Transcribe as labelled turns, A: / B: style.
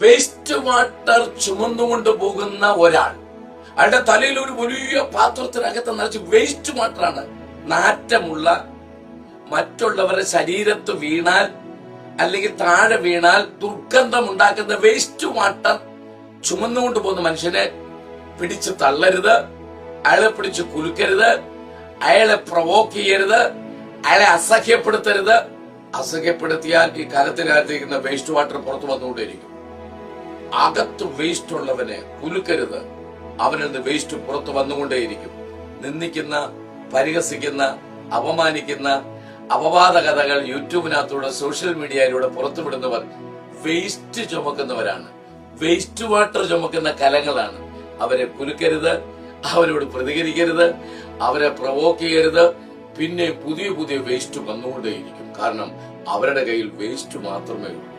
A: Waste water ചുമന്നുകൊണ്ട് പോകുന്ന ഒരാൾ. അയാളുടെ തലയിൽ ഒരു വലിയ പാത്രത്തിനകത്ത് നിറച്ച് വേസ്റ്റ് വാട്ടറാണ് നാറ്റമുള്ള മറ്റുള്ളവരുടെ ശരീരത്ത് വീണാൽ അല്ലെങ്കിൽ താഴെ വീണാൽ ദുർഗന്ധം ഉണ്ടാക്കുന്ന വേസ്റ്റ് വാട്ടർ ചുമന്നുകൊണ്ട് പോകുന്ന മനുഷ്യനെ പിടിച്ച് തള്ളരുത്. അയാളെ പിടിച്ച് കുലുക്കരുത്. അയാളെ പ്രൊവോക്ക് ചെയ്യരുത്. അയാളെ അസഹ്യപ്പെടുത്തരുത്. അസഹ്യപ്പെടുത്തിയാൽ ഈ കലത്തിനകത്തിരിക്കുന്ന വേസ്റ്റ് വാട്ടർ പുറത്തു വന്നുകൊണ്ടേയിരിക്കും. അകത്ത് വേസ്റ്റ് ഉള്ളവനെ കുലുക്കരുത്. അവനിൽ നിന്ന് വേസ്റ്റ് പുറത്തു വന്നുകൊണ്ടേയിരിക്കും. നിന്ദിക്കുന്ന പരിഹസിക്കുന്ന അപമാനിക്കുന്ന അപവാദ കഥകൾ യൂട്യൂബിനകത്തൂടെ സോഷ്യൽ മീഡിയയിലൂടെ പുറത്തുവിടുന്നവർ വേസ്റ്റ് ചുമക്കുന്നവരാണ്. വേസ്റ്റ് വാട്ടർ ചുമക്കുന്ന കലങ്ങളാണ് അവരെ കുലുക്കരുത് അവരോട് പ്രതികരിക്കരുത് അവരെ പ്രവോക്ക് ചെയ്യരുത്. പിന്നെ പുതിയ പുതിയ വേസ്റ്റ് വന്നുകൊണ്ടേയിരിക്കും. കാരണം അവരുടെ കയ്യിൽ വേസ്റ്റ് മാത്രമേ ഉള്ളൂ